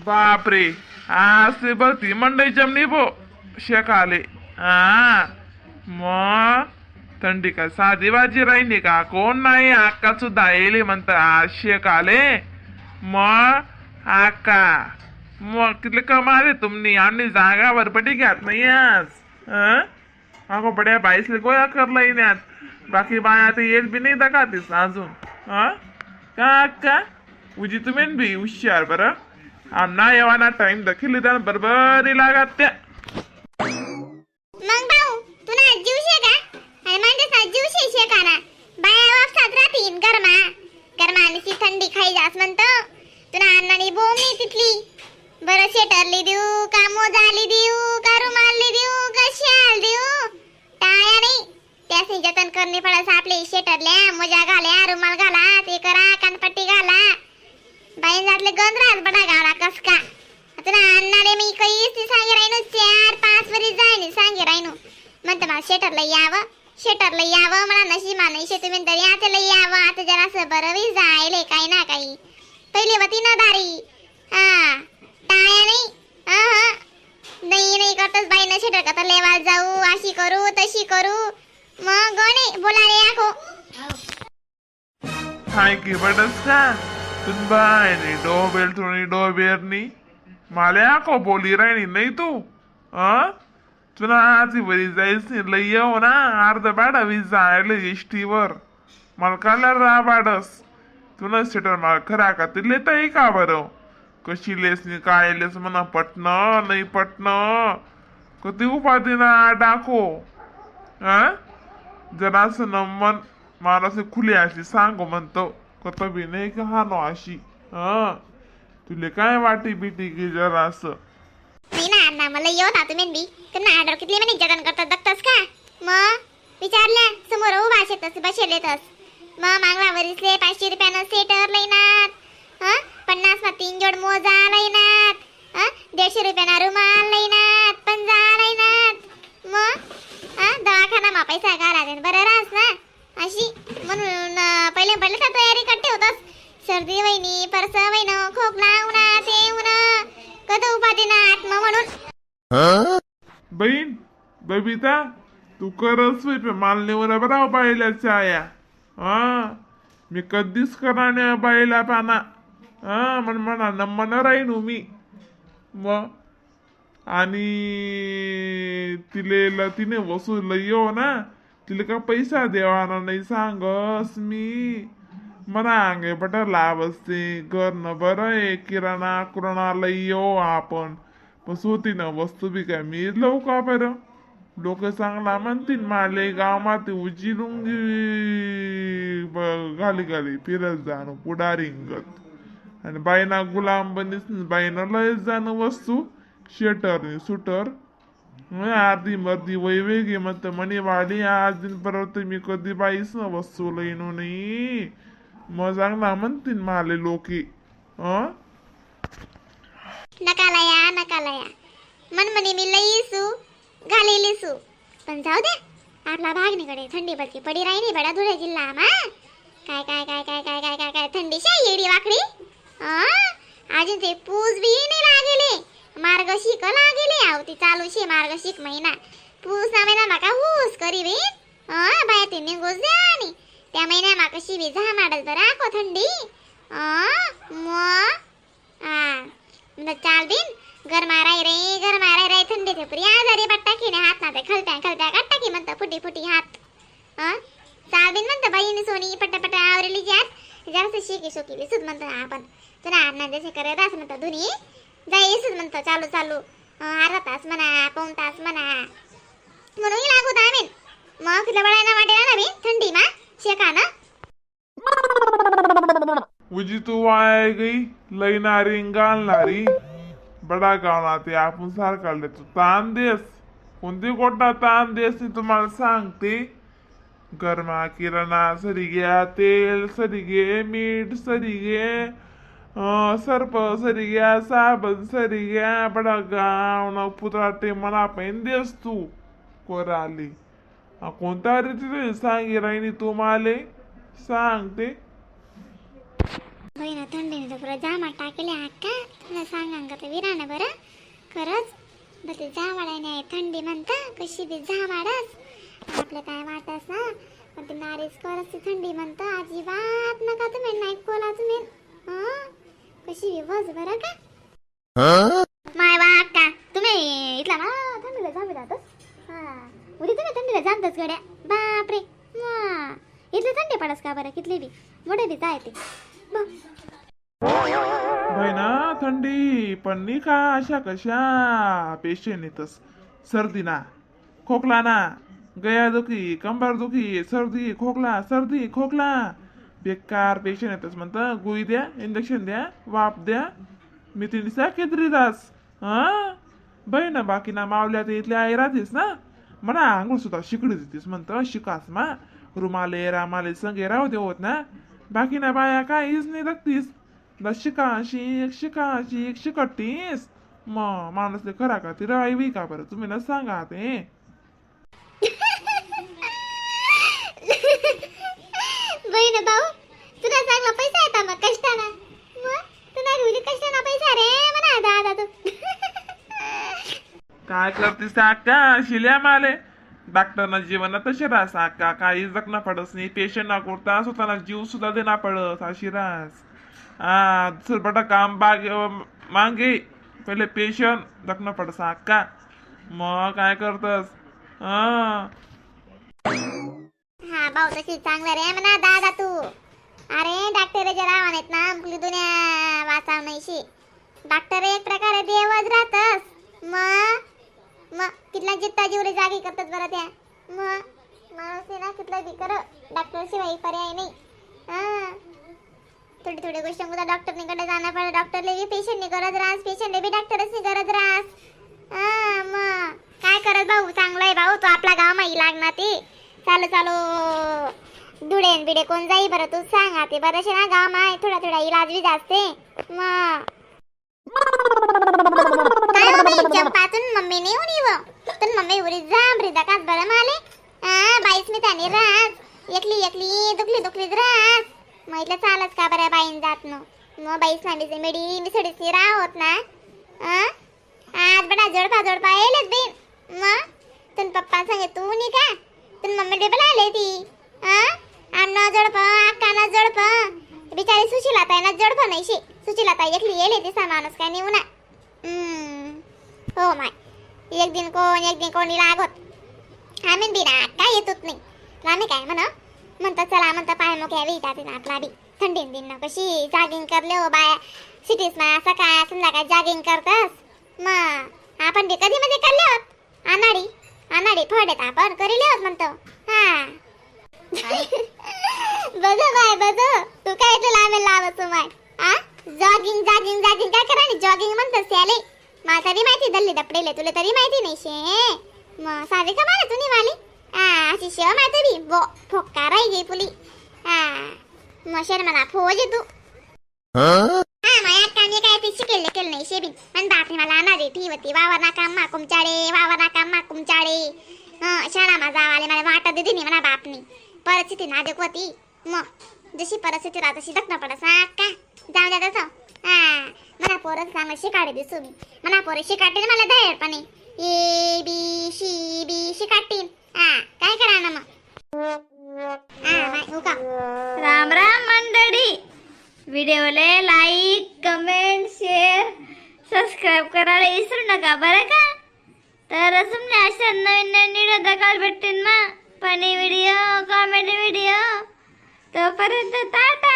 बापरे. आज ते भरती मंडई जमनी बो शेकाले. हा मग थंडी काय साधी भाजी राहिली का? कोण नाही? अक्का सुद्धा येईल म्हणत आज शेकाले. मग अक्का मग कितले कमाले तुमनी आणि जागा वरपटी घ्यात नाही आज. अगो बड्या बाईसले गोया करला येण्यात. बाकी बाया ते येत बी नाही दगातीस अजून. हा का अक्का उजी तुम्ही बी हुशार बरं. आमना येवाना टाइम दखिल त्या बरोबर लागत त्या मग भाऊ तुला जीव शे का? आणि म्हणतेस आजी शे शे का ना बाया वापसात राहतीन गरमा. गरमा आणि ती थंडी खाई जास म्हणतो. तुला अन्नानी बोम नाही तिथली. बरं शेटरली देऊ का मोजाली देऊ का रुमालली देऊ का शाल देऊ? टाया नाही. त्यासनी जतन करणे पडस आपले शेटरल्या मोजा घाल्या रुमाल घाला ते करा बाई जातले गंध राहत बडा गाडा कस का तुला ना अन्नाले मी काहीच ती सांगे राहिनो चार पाच वरी जाईन सांगे राहिनो म्हणतं मला शेटरला यावं शेटरला यावं मला नशी नाही शे तुम्ही तरी आता लई यावं आता जरा असं बरं बी जायले काही ना काही. पहिले वती ना दारी हा टाया नाही हा हा नाही नाही करतच न शेटर का तर लेवाल जाऊ अशी करू तशी करू. मग गणे बोला रे आखो. हाय की बडस का? તુનભાઈ ડો બેલ થોડી ડો બેરની માલે આખો બોલી રાણી નહીં તું? હા? चुनाची बरी जायच नाही लय येऊ ना अर्ध बाडा वीस जायला एस टीवर मालकाला रा बाडस तुला स्टेटर माल खरा का लेता ये का बरं कशी लेस नी काय लेस म्हणा पटन नाही पटन कधी उपाधी ना डाको हा जरासं नंबर मला खुली अशी सांगू म्हणतो कत बी नाही नो अशी? हा. तुले काय वाटी बिटी की जरा असं? मी ना अण्णा मला येऊ ना तुम्ही बी. त्यांना ऑर्डर किती म्हणे जगन करतात बघतास का? मग विचारल्या समोर उभा शेतस बसेल येतस मग मागला वरीसले पाचशे रुपयानं सेटर लईनात. हा? पन्नास मा तीन जोड मोजा लईनात. हा? दीडशे रुपयाना रुमाल लईनात पंजा लईनात मग हं? दवाखाना मा पैसा घाला दे बरं राहस ना अशी म्हणून अं, पहिले पहिले तर तयारी करते होतस सर्दी वहिनी परस वहिन खोकला उन्हा ते उन्हा कध उपाधी ना आत्मा म्हणून बहीण बबिता तू करच मालनीवर बरा बायला चाया हा? मी कधीच कराने बायला पाना. हा? म्हण म्हणा नम्मन राहीन हो मी. मग? आणि तिले ल तिने वसूल येऊ हो ना? तिला का पैसा देवाना नाही सांगस मी? मला अंगे बटर लाभ असते घरनं बरं आहे किराणा कुराणा लई येऊ आपण. बस होती ना वस्तू बी काय? मी लव का बरं. लोक चांगला म्हणतील माले गाव माती उजी लुंगी घाली घाली फिरत जाणं पुढारींगत आणि बाईना गुलाम बनीस बाईनं लयच जाणं वस्तू. शेटर सुटर. आधी अर्धी मर्दी वैवेगी म्हणतं म्हणे वाली आज दिन परत मी कधी बाईस वस्तू लईनो नाही मग चांगला म्हणतील माले लोके. अं नकाला या नकाला या मन म्हणे मी लई सू घालेली सू. पण जाऊ दे आपला भागणीकडे थंडी बडकी पडी राहिली बडा धुळे जिल्हा मा. काय काय काय काय काय काय काय काय थंडीशी येडी वाकडी? अजून ते पूज बी नाही लागेले. मार्ग शिक लागेले आव ती चालू शे मार्ग शिक महिना. पूज ना महिना माका हुस करी बी अं, बाया ते निघूस द्या आणि त्या महिन्या माका शिबी झा माडल तर राखो थंडी. अ? म? हा चाल दिन? घर माराय रे घर माराय रे थंडी थपरी आजारी पट्टा की हात ना खलत्या खलत्या काट्टा की म्हणता. फुटी फुटी हात. चाल बिन म्हणतं बाईने सोनी पट्टा पट्टा आवरेली जात जास्त शिकी शोकी सुद म्हणतो आपण. तुला अण्णा जसे करे रास म्हणतो धुनी. जाई सुद म्हणतो चालू चालू. अर्धा तास म्हणा पाऊन तास म्हणा. म्हणून लागू दामेन. मग तुला बळायना वाटेल ना मी थंडी मा शेका ना उजी तू वाय गई. लयणारी घालणारी बडा गावना ते आपण सारखा तू ताण देस। कोणती कोटा ताण देस ती तुम्हाला सांगते। गरमा किराणा सरी घ्या तेल सरी घे मीठ सरी घे सर्प सरी घ्या साबण सरी घ्या बडा गावना ते मला पण देस तू। कोराली। कोणत्या रीतीने सांगी राहिनी तू सांगते। सांगते बहिण थंडीने तर पुरा जामा टाकले अक्का तुला सांगा का ते विराने बरं खरंच बरं ते जावाडाने आहे थंडी म्हणता कशी बी जावाडच आपलं काय वाटस ना पण ते नारीच करस ती थंडी म्हणतं अजिबात नका तुम्ही नाही कोला तुम्ही हं? कशी बी बस बरं का माय वा अक्का तुम्ही इथला ना थंडीला जामी जातच उद्या तुम्ही थंडीला जाणतच गड्या बापरे इथले थंडी पडस का बरं कितली बी मोठे बी जाय ते बघ बहिणा थंडी पण नी का अशा कशा पेशंट येतस सर्दी ना खोकला ना गया दुखी कंबर दुखी सर्दी खोकला सर्दी खोकला बेकार पेशंट येतस म्हणतं गुई द्या इंजेक्शन द्या वाप द्या मी ती दिसा केतरी दास हा? ना बाकी ना मावल्या ते इथल्या आई राहतीस ना म्हणा आंघोळ सुद्धा शिकडी देतीस म्हणतं शिकास मा रुमाले रामाले संगे राहू देवत होत ना बाकी ना बाया काय नाही लागतीस शिका शिक शिका शिक शिकटीस मग माणूसले खरा का ती राहावी का बरं तुम्ही ना सांगा ते बहीण भाऊ तुला चांगला पैसा येता मग कष्टाना मग तुला घरी कष्टाना पैसा रे म्हणा दादा तू काय करतीस अक्का शिल्या माले डॉक्टरना जीवन तसे रास अक्का काही जगना पडस नाही पेशंट ना करता स्वतःला जीव सुद्धा देना पडस अशी रास हा दुसरं बटा काम मागे पहिले पेशंट जगना पडस अक्का मग काय करतस हा हा भाऊ तशी चांगलं रे म्हणा दादा तू अरे डॉक्टरच्या रावण आहेत ना आपली दुनिया वाचवण्याशी डॉक्टर एक प्रकारे देवच राहतस मग मग कितला जित्ता जीवरे जागी करतात बरं त्या मग माणूस ना कितला बी कर डॉक्टर शिवाय पर्याय नाही हा थोडी थोडी गोष्ट मुदा डॉक्टरनीकडे जाणार पडे डॉक्टरले बी पेशंटनी गरज राहस पेशंटले बी डॉक्टरच गरज राहस. हा मग काय करत भाऊ? चांगला आहे भाऊ तो आपला गाव माही लागणार ते. चालू चालू. धुडेन बिडे कोण जाई बरं? तू सांग ते बरेचसे ना गाव माय थोडा थोडा इलाज बी जास्ते मग हो चंपातून मम्मी नाही उनी व तर मम्मी उरी जा ब्रिदा कात बरं माले. हा बाईस मी त्याने राहस. एकली एकली दुखली दुखली राहस. म्हटलं चालच चालत का बरं बाईन जात न मग बाईस ना मिसे मिडी राह होत ना आज बडा जोडपा जोडपा येलेच बेन मग? तुन पप्पा सांगे तू नी का? तुन मम्मी डबल आले ती? हा आमना जोडप अक्काना जोडप. बिचारी सुशीलाताई ना जोडप नाही शे सुशीलाताई एकली येले ती माणूस काय नेऊ ना. हो माय. एक दिन कोण एक दिन कोणी लागत. आम्ही बिना ना काय येतच नाही. आम्ही काय म्हणा? म्हणतात चला म्हणतात पाय मोक्या विटा तिथं आपला बी थंडी दिन ना कशी जागिंग करले हो बाया सिटीज ना सकाळ संध्याकाळ जागिंग करतस मग आपण बी कधी मध्ये करले होत आनाडी आनाडी फडेत आपण करीले होत म्हणतो. हा. बघ बाय बघ तू काय तू लावेल लावतो माय? आ? जॉगिंग जॉगिंग जॉगिंग काय करा जॉगिंग म्हणतस याले मला तरी माहिती दल्ली दपडेले तुला तरी माहिती नाही शे. मग सावी का मला तू निवाली आ अशी शेव माहिती बी बो गे पुली मग शर्मना फोज तू हा माया कामी काय ते शिकेल केलं नाही शेबी पण बापरे मला अनाडी ठेवती वावर ना काम कुमचाडे वावर ना काम कुमचाडे हं शाळा माझा आले मला वाटत दिदी नाही म्हणा बापनी परिस्थिती नाजूक होती मग जशी परिस्थिती राहत तशी दखणं पडत का जाऊ द्या तसं हा मला पोरं चांगलं शिकाडे दिसू मी मला पोरं शिकाटे मला धैर्यपणे ए बी शी बी शिकाटीन हा काय करा ना मग हा हो राम राम मंडळी व्हिडिओला लाईक कमेंट शेअर सबस्क्राईब करायला विसरू नका बरं का तर तुमने अशा नवीन नवीन व्हिडिओ दगाल भेटतील ना फनी व्हिडिओ कॉमेडी व्हिडिओ तोपर्यंत टाटा